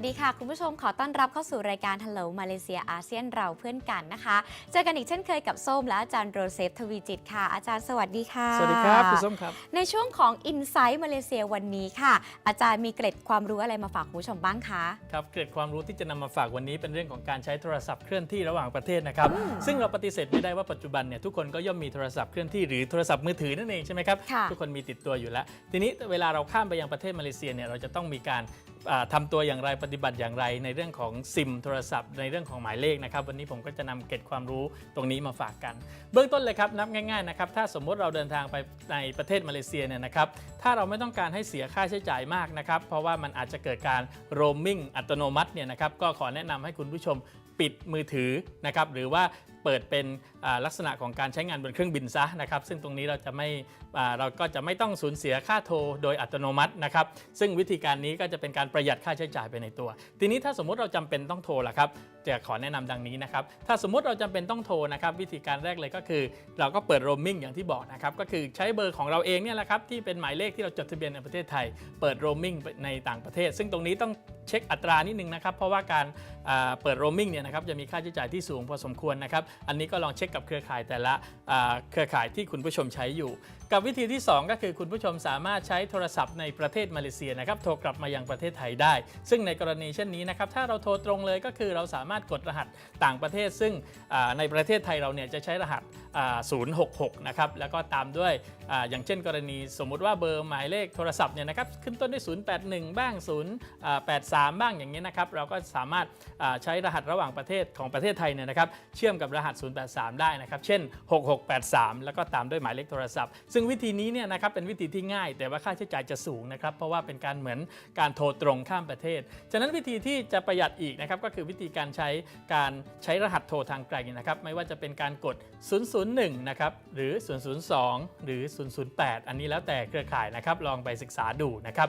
วัสดีค่ะ คุณผู้ชมขอต้อนรับเข้าสู่รายการ Hello มาเลเซียอาเซียนเราเพื่อนกันนะคะ เจอกันอีกเช่นเคยกับส้มและอาจารย์โรเซฟทวีจิตค่ะ อาจารย์สวัสดีค่ะ สวัสดีครับคุณส้มครับ ในช่วงของ i n s i ซต์มาเลเซียวันนี้ค่ะ อาจารย์มีเกร็ดความรู้อะไรมาฝากคุณผู้ชมบ้างคะ ครับ เกร็ดความรู้ที่จะนำมาฝากวันนี้เป็นเรื่องของการใช้โทรศัพท์เคลื่อนที่ระหว่างประเทศนะครับ ซึ่งเราปฏิเสธไม่ได้ว่าปัจจุบันเนี่ยทุกคนก็ย่อมมีโทรศัพท์เคลื่อนที่หรือโทรศัพท์มือถือนั่นเองใช่ไหมครับค่ะทุกคนมีติดตัวอยู่แล้ว ทีนี้เวลาเราข้ามไปยังประเทศมาเลเซียเนี่ยเราจะต้องมีการอ่าทำาตัวอย่างไรปฏิบัติอย่างไร ในเรื่องของซิมโทรศัพท์ ในเรื่องของหมายเลขนะครับ วันนี้ผมก็จะนำเก็ดความรู้ตรงนี้มาฝากกัน เบื้องต้นเลยครับนับง่ายๆนะครับถ้าสมมติเราเดินทางไปในประเทศมาเลเซียเนี่ยนะครับถ้าเราไม่ต้องการให้เสียค่าใช้จ่ายมากนะครับเพราะว่ามันอาจจะเกิดการโรมมิ่งอัตโนมัติเนี่ยนะครับก็ขอแนะนำให้คุณผู้ชม ปิดมือถือนะครับหรือว่าเปิดเป็นลักษณะของการใช้งานบนเครื่องบินซะนะครับซึ่งตรงนี้เราจะไม่เราก็จะไม่ต้องสูญเสียค่าโทรโดยอัตโนมัตินะครับซึ่งวิธีการนี้ก็จะเป็นการประหยัดค่าใช้จ่ายไปในตัว ทีนี้ถ้าสมมุติเราจำเป็นต้องโทรล่ะครับจะขอแนะนำดังนี้นะครับถ้าสมมุติเราจำเป็นต้องโทรนะครับวิธีการแรกเลยก็คือ เราก็เปิดโรมมิ่งอย่างที่บอกนะครับก็คือใช้เบอร์ของเราเองเนี่ยแหละครับที่เป็นหมายเลขที่เราจดทะเบียนในประเทศไทย เปิดโรมมิ่งในต่างประเทศ ซึ่งตรงนี้ต้องเช็คอัตรานิดนึงนะครับเพราะว่าการเปิดโรมมิ่งเนี่ยนะครับจะมีค่าใช้จ่ายที่สูงพอสมควรนะครับ อันนี้ก็ลองเช็คกับเครือข่ายแต่ละเครือข่ายที่คุณผู้ชมใช้อยู่ กับวิธีที่ 2 ก็คือคุณผู้ชมสามารถใช้โทรศัพท์ในประเทศมาเลเซียนะครับโทรกลับมายังประเทศไทยได้ ซึ่งในกรณีเช่นนี้นะครับถ้าเราโทรตรงเลยก็คือเราสามารถกดรหัสต่างประเทศ ซึ่งในประเทศไทยเราเนี่ยจะใช้รหัส 066 นะครับแล้วก็ตามด้วยออย่างเช่นกรณีสมมุติว่าเบอร์หมายเลขโทรศัพท์เนี่ยนะครับขึ้นต้นด้วย 081 บ้าง 083 บ้างอย่างนี้นะครับเราก็สามารถใช้รหัสระหว่างประเทศของประเทศไทยเนี่ยนะครับเชื่อมกับรหัส 083 ได้นะครับเช่น 6683 แล้วก็ตามด้วยหมายเลขโทรศัพท์ซึ่งวิธีนี้เนี่ยนะครับเป็นวิธีที่ง่าย แต่ว่าค่าใช้จ่ายจะสูงนะครับ เพราะว่าเป็นการเหมือนการโทรตรงข้ามประเทศ ฉะนั้นวิธีที่จะประหยัดอีกนะครับก็คือวิธีการใช้การใช้รหัสโทรทางไกลนะครับ ไม่ว่าจะเป็นการกด 001 นะครับหรือ 002 หรือ 008 อันนี้แล้วแต่เครือข่ายนะครับลองไปศึกษาดูนะครับ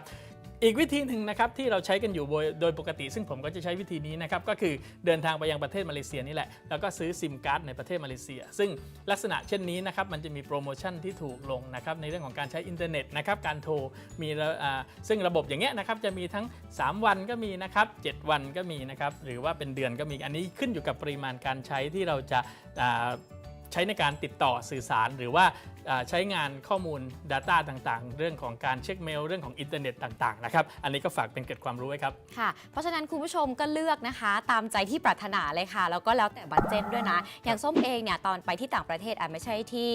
อีกวิธีหนึ่งนะครับที่เราใช้กันอยู่โดยปกติ ซึ่งผมก็จะใช้วิธีนี้นะครับก็คือเดินทางไปยังประเทศมาเลเซียนี่แหละแล้วก็ซื้อซิมการ์ดในประเทศมาเลเซีย ซึ่งลักษณะเช่นนี้นะครับมันจะมีโปรโมชั่นที่ถูกลงนะครับในเรื่องของการใช้อินเทอร์เน็ตนะครับการโทรมีซึ่งระบบอย่างเงี้ยนะครับจะมีทั้ง 3 วันก็มีนะครับ7วันก็มีนะครับหรือว่าเป็นเดือนก็มีอันนี้ขึ้นอยู่กับปริมาณการใช้ที่เราจะใช้ในการติดต่อสื่อสารหรือว่า ใช้งานข้อมูล Data ต่างๆ เรื่องของการเช็คเมล เรื่องของอินเทอร์เน็ตต่างๆนะครับอันนี้ก็ฝากเป็นเกร็ดความรู้ไว้ครับ ค่ะ เพราะฉะนั้นคุณผู้ชมก็เลือกนะคะ ตามใจที่ปรารถนาเลยค่ะ แล้วก็แล้วแต่บัตเจ็ตด้วยนะ อย่างส้มเองเนี่ยตอนไปที่ต่างประเทศอาจไม่ใช่ที่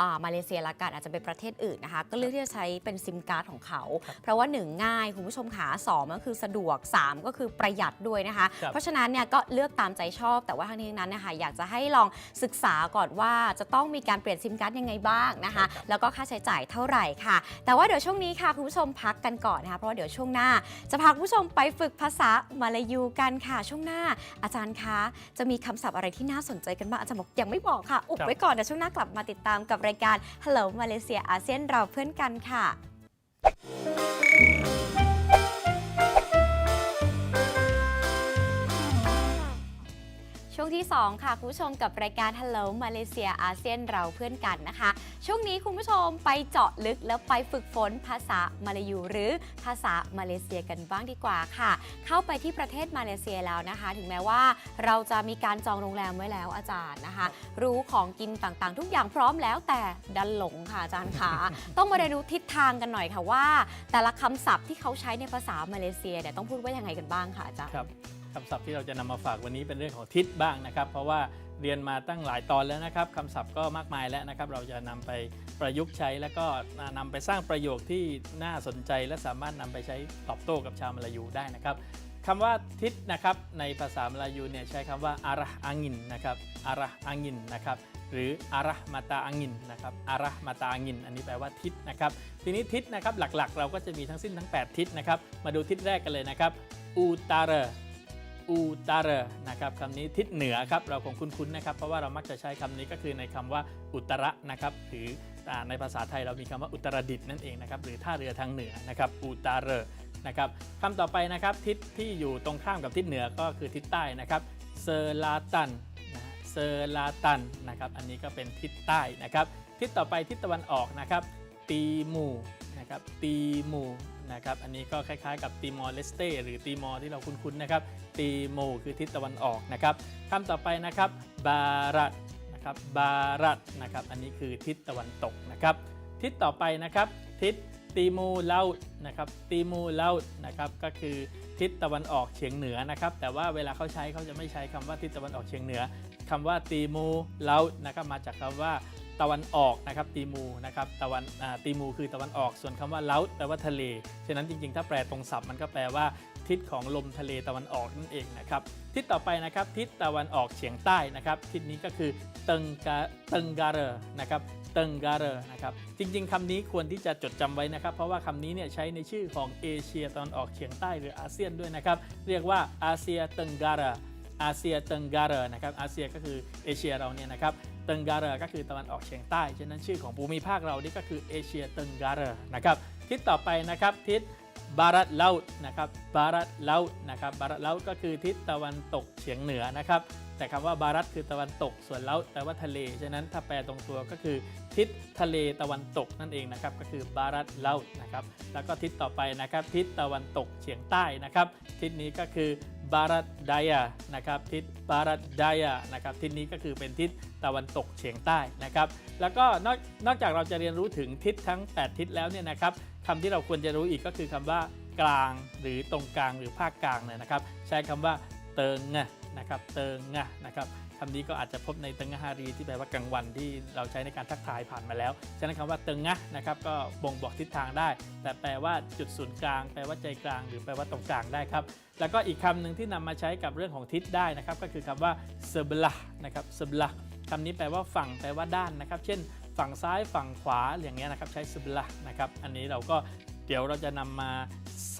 อ่ามาเลเซียละกันอาจจะเป็นประเทศอื่นนะคะ ก็เลือกที่จะใช้เป็นซิมการ์ดของเขาครับเพราะว่า 1 ง่ายคุณผู้ชมขา2ก็คือสะดวก 3 ก็คือประหยัดด้วยนะคะครับเพราะฉะนั้นเนี่ยก็เลือกตามใจชอบแต่ว่าทั้งนี้ทั้งนั้นนะคะอยากจะให้ลองศึกษาก่อนว่าจะต้องมีการเปลี่ยนซิมการ์ดยังไงบ้างนะคะ แล้วก็ค่าใช้จ่ายเท่าไหร่ค่ะ แต่ว่าเดี๋ยวช่วงนี้ค่ะคุณผู้ชมพักกันก่อนนะคะ เพราะว่าเดี๋ยวช่วงหน้า จะพาคุณผู้ชมไปฝึกภาษามาลายูกันค่ะ ช่วงหน้า อาจารย์คะจะมีคำศัพท์อะไรที่น่าสนใจกันบ้างอาจารย์บอกยังไม่บอกค่ะ อุบครับไว้ก่อนเดี๋ยวช่วงหน้ากลับมาติดตามกับรายการ Hello มาเลเซียอาเซียนเราเพื่อนกันค่ะ ช่วงที่ 2 ค่ะคุณผู้ชมกับรายการ Hello มาเลเซียอาเซียนเราเพื่อนกันนะคะ ช่วงนี้คุณผู้ชมไปเจาะลึกแล้วไปฝึกฝนภาษามาลายูหรือภาษามาเลเซียกันบ้างดีกว่าค่ะ เข้าไปที่ประเทศมาเลเซียแล้วนะคะ ถึงแม้ว่าเราจะมีการจองโรงแรมไว้แล้วอาจารย์นะคะ รู้ของกินต่างๆ ทุกอย่างพร้อมแล้วแต่ดันหลงค่ะอาจารย์ขาต้องมาเรียนรู้ทิศทางกันหน่อยค่ะว่า แต่ละคำศัพท์ที่เขาใช้ในภาษามาเลเซียเนี่ยต้องพูดว่ายังไงกันบ้างค่ะอาจารย์ คำศัพท์ที่เราจะนำมาฝากวันนี้เป็นเรื่องของทิศบ้างนะครับ เพราะว่าเรียนมาตั้งหลายตอนแล้วนะครับคำศัพท์ก็มากมายแล้วนะครับ เราจะนำไปประยุกต์ใช้ แล้วก็นำไปสร้างประโยคที่น่าสนใจ และสามารถนำไปใช้ตอบโต้กับชาวมลายูได้นะครับคำว่าทิศนะครับในภาษามลายูเนี่ยใช้คำว่าอารห์อังินนะครับอารห์อังินนะครับหรืออารห์มาตาอังินนะครับอารห์มาตาอังิน อันนี้แปลว่าทิศนะครับ ทีนี้ทิศนะครับหลักๆ เราก็จะมีทั้งสิ้นทั้ง 8 ทิศนะครับ มาดูทิศแรกกันเลยนะครับอูตาเร อูตาเรนะครับคำนี้ทิศเหนือครับเราคงคุ้นๆนะครับ เพราะว่าเรามักจะใช้คำนี้ก็คือในคำว่าอุตระนะครับหรือในภาษาไทยเรามีคำว่าอุตรดิตถ์นั่นเองนะครับหรือท่าเรือทางเหนือนะครับอูตาเรนะครับคำต่อไปนะครับทิศที่อยู่ตรงข้ามกับทิศเหนือก็คือทิศใต้นะครับเซลาตันเซลาตันนะครับอันนี้ก็เป็นทิศใต้นะครับทิศต่อไปทิศตะวันออกนะครับตีมูนะครับตีมู นะครับ อันนี้ก็คล้ายๆกับตีมอร์เลสเตหรือตีมอร์ที่เราคุ้นๆนะครับตีมูคือทิศตะวันออกนะครับคำต่อไปนะครับบารัตนะครับบารัตนะครับอันนี้คือทิศตะวันตกนะครับ ทิศต่อไปนะครับ ทิศตีมูเลานะครับตีมูเลานะครับก็คือทิศตะวันออกเฉียงเหนือนะครับ แต่ว่าเวลาเขาใช้เขาจะไม่ใช้คำว่าทิศตะวันออกเฉียงเหนือคำว่าตีมูเลานะครับมาจากคำว่า ตะวันออกนะครับตีมูนะครับตะวันตีมูคือตะวันออก ส่วนคำว่าเลาแปลว่าทะเล ฉะนั้นจริงๆ ถ้าแปลตรงศัพท์มันก็แปลว่าทิศของลมทะเลตะวันออกนั่นเองนะครับทิศต่อไปนะครับทิศตะวันออกเฉียงใต้นะครับทิศนี้ก็คือเติงกาเติงการเรนะครับเติงการเรนะครับจริง ๆคำนี้ควรที่จะจดจำไว้นะครับ เพราะว่าคำนี้เนี่ยใช้ในชื่อของเอเชียตะวันออกเฉียงใต้หรืออาเซียนด้วยนะครับ เรียกว่าอาเซียเติงการเรอาเซียเติงการเรนะครับอาเซียก็คือเอเชียเราเนี่ยนะครับ เติงการเรก็คือตะวันออกเฉียงใต้ ฉะนั้นชื่อของภูมิภาคเรานี่ก็คือเอเชียเติงการเรนะครับ ทิศต่อไปนะครับทิศ บารัตเลาต์นะครับบารัตเลาต์นะครับบารัตเลาต์ก็คือทิศตะวันตกเฉียงเหนือนะครับ แต่คำว่าบารัตคือตะวันตกส่วนเลาต์แปลว่าทะเลฉะนั้นถ้าแปลตรงตัวก็คือ ทิศทะเลตะวันตกนั่นเองนะครับก็คือบารัตเลาต์นะครับแล้วก็ทิศต่อไปนะครับ ทิศตะวันตกเฉียงใต้นะครับ ทิศนี้ก็คือบารัตไดยานะครับทิศบารัตไดยานะครับทิศนี้ก็คือเป็นทิศตะวันตกเฉียงใต้นะครับ แล้วก็นอกนอกจากเราจะเรียนรู้ถึงทิศทั้ง 8 ทิศแล้วเนี่ยนะครับ คำที่เราควรจะรู้อีกก็คือคำว่ากลางหรือตรงกลางหรือภาคกลางเนี่ยนะครับ ใช้คำว่าเติงงะนะครับเติงงะนะครับคำนี้ก็อาจจะพบในตังงะฮารีที่แปลว่ากลางวันที่เราใช้ในการทักทายผ่านมาแล้ว ฉะนั้นคำว่าเติงงะนะครับก็บ่งบอกทิศทางได้ แต่แปลว่าจุดศูนย์กลาง แปลว่าใจกลาง หรือแปลว่าตรงกลางได้ครับ แล้วก็อีกคำหนึ่งที่นำมาใช้กับเรื่องของทิศได้นะครับ ก็คือคำว่าเซบลานะครับเซบลาคำนี้แปลว่าฝั่งแปลว่าด้านนะครับ เช่น ฝั่งซ้ายฝั่งขวาอย่างเงี้ยนะครับใช้เซเบละนะครับอันนี้เราก็เดี๋ยวเราจะนำมา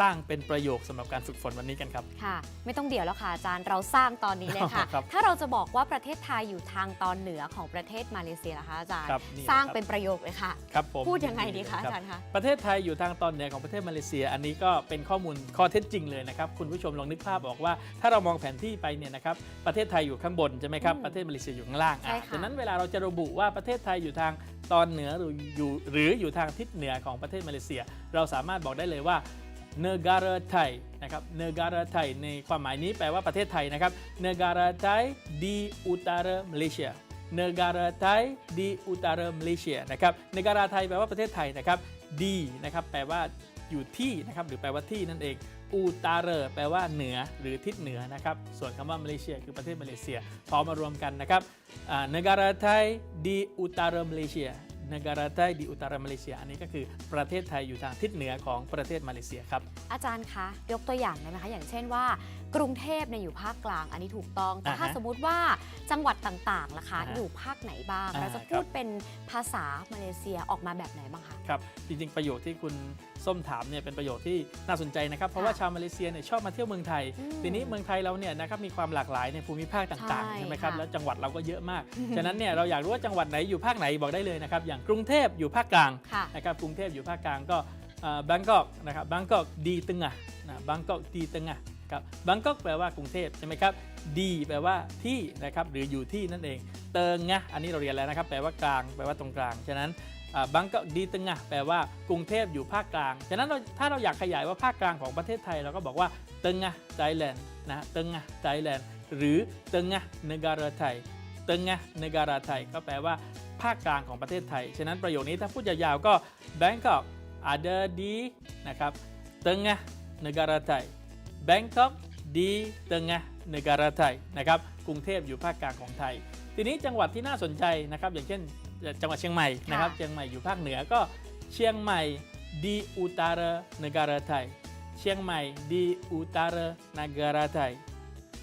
สร้างเป็นประโยคสำหรับการฝึกฝนวันนี้กันครับ ค่ะ ไม่ต้องเดี๋ยวแล้วค่ะอาจารย์เราสร้างตอนนี้เลยค่ะ ครับถ้าเราจะบอกว่าประเทศไทยอยู่ทางตอนเหนือของประเทศมาเลเซียนะคะอาจารย์ ครับนี่สร้างครับเป็นประโยคเลยค่ะ ครับผมพูดยังไงดีคะรับอาจารย์คะ ประเทศไทยอยู่ทางตอนเหนือของประเทศมาเลเซีย อันนี้ก็เป็นข้อมูลข้อเท็จจริงเลยนะครับ คุณผู้ชมลองนึกภาพออกว่า ถ้าเรามองแผนที่ไปเนี่ยนะครับประเทศไทยอยู่ข้างบนใช่ไหมครับอืมประเทศมาเลเซียอยู่ข้างล่างใช่อะค่ะ ฉะนั้นเวลาเราจะระบุว่าประเทศไทยอยู่ทางตอนเหนือหรืออยู่หรืออยู่ทางทิศเหนือของประเทศมาเลเซีย เราสามารถบอกได้เลยว่า เนกา a ไทยนะครับเนกา a ไทยในความหมายนี้แปลว่าประเทศไทยนะครับเนกา a ไทยดีอุตรมาเลเซีย negara Thai di utara Malaysia นะครับ negara ไทยแปลว่าประเทศไทยนะครับดีนะครับแปลว่าอยู่ที่นะครับหรือแปลว่าที่นั่นเองอุตาเรแปลว่าเหนือหรือทิศเหนือนะครับส่วนคำว่ามาเลเซียคือประเทศมาเลเซียพอมารวมกันนะครับเนการาไทยดีอ่า negara Thai di utara Malaysia negara Thai di utara Malaysia อันนี้ก็คือประเทศไทยอยู่ทางทิศเหนือของประเทศมาเลเซียครับ อาจารย์คะยกตัวอย่างได้ไหมคะ อย่างเช่นว่า กรุงเทพเนี่ยอยู่ภาคกลาง อันนี้ถูกต้อง แต่อ่าฮะถ้าสมมุติว่าจังหวัดต่างๆล่ะคะอ่าฮะอยู่ภาคไหนบ้างอ่าเราจะคพูรัดบเป็นภาษามาเลเซียออกมาแบบไหนบ้างคะ ครับ จริงๆประโยคที่คุณ ส้มถามเนี่ยเป็นประโยคที่น่าสนใจนะครับ เพราะว่าค่ะชาวมาเลเซียเนี่ยชอบมาเที่ยวเมืองไทยอืมทีนี้เมืองไทยเราเนี่ยนะครับมีความหลากหลายในภูมิภาคต่างใช่ๆใช่ไหมครับค่ะแล้วจังหวัดเราก็เยอะมาก ฉะนั้นเนี่ยเราอยากรู้ว่าจังหวัดไหนอยู่ภาคไหนบอกได้เลยนะครับอย่างกรุงเทพอยู่ภาคกลางค่ะนะครับกรุงเทพอยู่ภาคกลางก็บางกอกนะครับบางกอกดีตึงอะนะบางกอกดีตึงอะครับบางกอกแปลว่ากรุงเทพใช่ไหมครับดีแปลว่าที่นะครับหรืออยู่ที่นั่นเองเติงงะอันนี้เราเรียนแล้วนะครับ แปลว่ากลาง แปลว่าตรงกลาง ฉะนั้น บางกอกดีตึงงะแปลว่ากรุงเทพอยู่ภาคกลาง ฉะนั้นเราถ้าเราอยากขยายว่าภาคกลางของประเทศไทย เราก็บอกว่าติงงะไทยแลนด์นะติงงะไทยแลนด์หรือติงงะเนการาไทยติงงะเนการาไทยก็แปลว่าภาคกลางของประเทศไทย ฉะนั้นประโยคนี้ถ้าพูดยาวๆก็ Bangkok ada di นะครับ tengah negara Thai Bangkok di tengah negara Thai นะครับ กรุงเทพอยู่ภาคกลางของไทย ทีนี้จังหวัดที่น่าสนใจนะครับ อย่างเช่น จังหวัดเชียงใหม่นะครับค่ะเชียงใหม่อยู่ภาคเหนือก็เชียงใหม่ di utara negara Thai เชียงใหม่ di utara negara Thai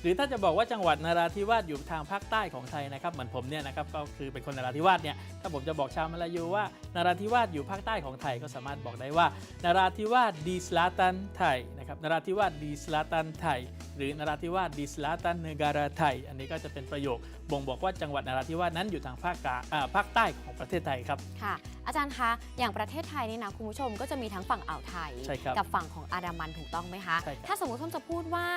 หรือถ้าจะบอกว่าจังหวัดนราธิวาสอยู่ทางภาคใต้ของไทยนะครับเหมือนผมเนี่ยนะครับก็คือเป็นคนนราธิวาสเนี่ยถ้าผมจะบอกชาวมาลายูว่านราธิวาสอยู่ภาคใต้ของไทยก็สามารถบอกได้ว่านราธิวาสดีสลาตันไทย นะครับนราธิวาสดีสลาตันไทย หรือนราธิวาสดีสลาตันเนการาไทย อันนี้ก็จะเป็นประโยคบ่งบอกว่าจังหวัดนราธิวาสนั้นอยู่ทางภาคกลางอ่าภาคใต้ของประเทศไทยครับค่ะ อาจารย์คะอย่างประเทศไทยนี่นะคุณผู้ชมก็จะมีทั้งฝั่งอ่าวไทยใช่ครับกับฝั่งของอันดามันถูกต้องไหมคะใช่ครับถ้าสมมติท่านจะพูดว่า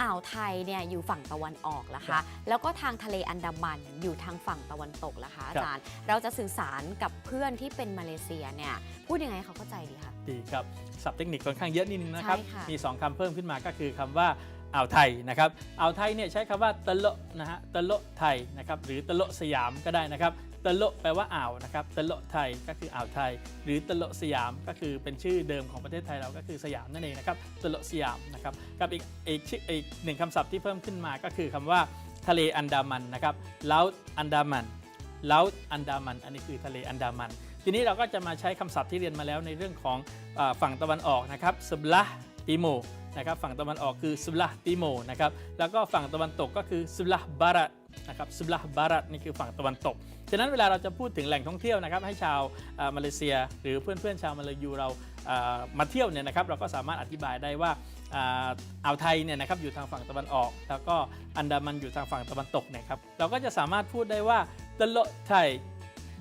อ่าวไทยเนี่ยอยู่ฝั่งตะวันออกละครัคะบแล้วก็ทางทะเลอันดามันอยู่ทางฝั่งตะวันตกละคะอาครับจารย์ เราจะสื่อสารกับเพื่อนที่เป็นมาเลเซียเนี่ยพูดยังไงให้เขาเข้าใจดีคะดีครับศัพท์เทคนิคค่อนข้างเยอะนิดนึงนะครับ ใช่ค่ะ มี 2คำเพิ่มขึ้นมาก็คือคำว่าอ่าวไทยนะครับอ่าวไทยเนี่ยใช้คำว่าตะโละนะฮะตะโละไทยนะครับหรือตะโละสยามก็ได้นะครับตะโละแปลว่าอ่าวนะครับตะโละไทยก็คืออ่าวไทย หรือตะโละสยามก็คือเป็นชื่อเดิมของประเทศไทยเราก็คือสยามนั่นเองนะครับตะโละสยามนะครับกับอีกอีกชื่ออีกหนึ่งคำศัพท์ที่เพิ่มขึ้นมาก็คือคำว่าทะเลอันดามันนะครับลาวอันดามันลาวอันดามัน อันนี้คือทะเลอันดามัน ทีนี้เราก็จะมาใช้คำศัพท์ที่เรียนมาแล้วในเรื่องของฝั่งตะวันออกนะครับสบลาติโมนะครับฝั่งตะวันออกคือสบลาติโมนะครับแล้วก็ฝั่งตะวันตกก็คือสบลาบารัตนะครับสบลาบารัตนี่คือฝั่งตะวันตกฉะนั้นเวลาเราจะพูดถึงแหล่งท่องเที่ยวนะครับให้ชาวมาเลเซีย หรือเพื่อนๆชาวมาลายูเรามาเที่ยวเนี่ยนะครับเราก็สามารถอธิบายได้ว่าอ่าวไทยเนี่ยนะครับอยู่ทางฝั่งตะวันออก แล้วก็อันดามันอยู่ทางฝั่งตะวันตกเนะครับเราก็จะสามารถพูดได้ว่าตะโลไทย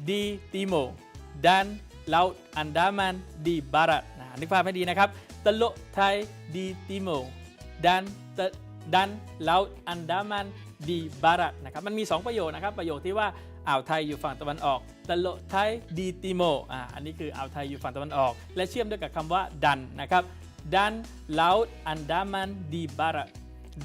di Timur dan Laut Andaman di Barat. Nah, นึกภาพให้ดีนะครับ Teluk Thai di Timur dan te- dan Laut Andaman di Barat นะครับมันมี 2 ประโยคนะครับประโยคที่ว่าอ่าวไทยอยู่ฝั่งตะวันออก Teluk Thai di Timur อ่าอันนี้คืออ่าวไทยอยู่ฝั่งตะวันออก และเชื่อมด้วยกับคำว่า dan นะครับ dan Laut Andaman di Barat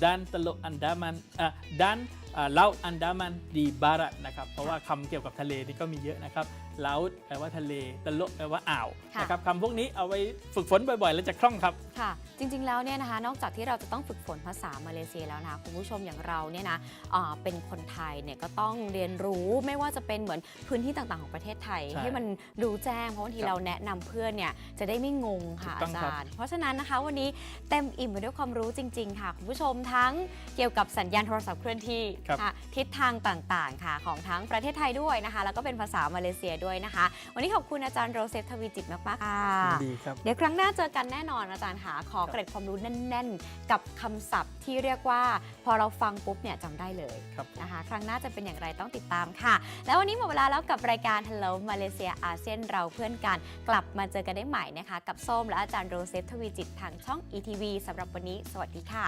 dan Teluk Andaman อ่า dan อ่า Laut Andaman di Barat นะครับเพราะว่าคำเกี่ยวกับทะเลนี่ก็มีเยอะนะครับ Laut แปลว่าทะเลตะโลแปลว่าอ่าวค่ะ นะครับคำพวกนี้เอาไว้ฝึกฝนบ่อยๆ แล้วจะคล่องครับ ค่ะ จริงๆแล้วเนี่ยนะคะ นอกจากที่เราจะต้องฝึกฝนภาษามาเลเซียแล้วนะคะคุณผู้ชมอย่างเราเนี่ยนะอ่าเป็นคนไทยเนี่ยก็ต้องเรียนรู้ไม่ว่าจะเป็นเหมือนพื้นที่ต่างๆของประเทศไทย ใช่ให้มันรู้แจ้งเพราะบางทีครับเราแนะนำเพื่อนเนี่ยจะได้ไม่งงค่ะถูกต้อาองจาครับรย์ เพราะฉะนั้นนะคะวันนี้เต็มอิ่มไปด้วยความรู้จริง ๆ ค่ะคุณผู้ชมทั้งเกี่ยวกับสัญญาณโทรศัพท์เคลื่อนที่ครับ ค่ะทิศทางต่างๆค่ะของทั้งประเทศไทยด้วยนะคะ แล้วก็เป็นภาษามาเลเซียด้วยนะคะ วันนี้ขอบคุณอาจารย์โรเซฟทวีจิตมากๆค่ะดีครับเดี๋ยวครั้งหน้าเจอกันแน่นอนอาจารย์ค่ะขอครับเกร็ดความรู้แน่น ๆ กับคำศัพท์ที่เรียกว่า พอเราฟังปุ๊บเนี่ยจำได้เลยครับนะคะ ครั้งหน้าจะเป็นอย่างไรต้องติดตามค่ะ แล้ววันนี้หมดเวลาแล้วกับรายการ Hello มาเลเซียอาเซียนเราเพื่อนกัน กลับมาเจอกันได้ใหม่นะคะ กับส้มและอาจารย์โรเซฟทวีจิตทางช่อง ETV สำหรับวันนี้ สวัสดีค่ะ